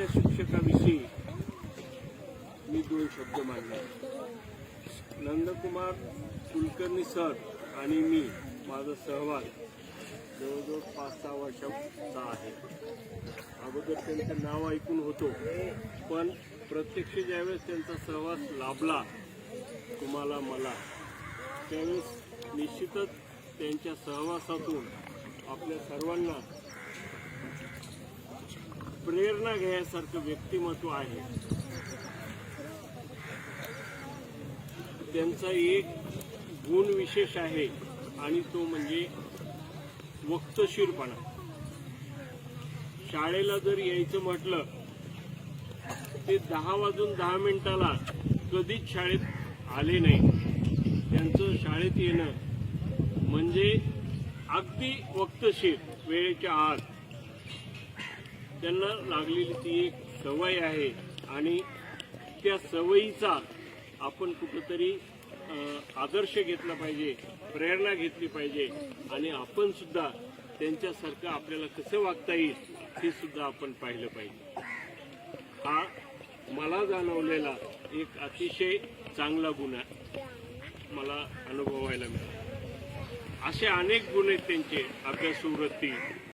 शिकवणाऱ्या शिक्षकाविषयी मी दोन शब्द मांडले नंदकुमार कुलकर्णी सर आणि मी माझा सहभाग जवळजवळ पाच सहा वर्षाचा आहे. अगोदर त्यांचं नाव ऐकून होतो पण प्रत्यक्ष ज्यावेळेस त्यांचा सहवास लाभला तुम्हाला मला त्यावेळेस निश्चितच त्यांच्या सहवासातून आपल्या सर्वांना प्रेरणा घ्यायसारखं व्यक्तिमत्व आहे. त्यांचा एक गुण विशेष आहे आणि तो म्हणजे वक्तशीरपणा. शाळेला जर यायचं म्हटलं ते दहा वाजून दहा मिनिटाला कधीच शाळेत आले नाही. त्यांचं शाळेत येणं म्हणजे अगदी वक्तशीर वेळेच्या आत. त्यांना लागलेली ती एक सवय आहे. आणि त्या सवयीचा आपण कुठंतरी आदर्श घेतला पाहिजे प्रेरणा घेतली पाहिजे. आणि आपण सुद्धा त्यांच्यासारखं आपल्याला कसं वागता येईल हे सुद्धा आपण पाहिलं पाहिजे. हा मला जाणवलेला एक अतिशय चांगला गुण आहे. मला अनुभवायला मिळाला. असे अनेक गुण आहेत त्यांचे. अभ्यासवृत्ती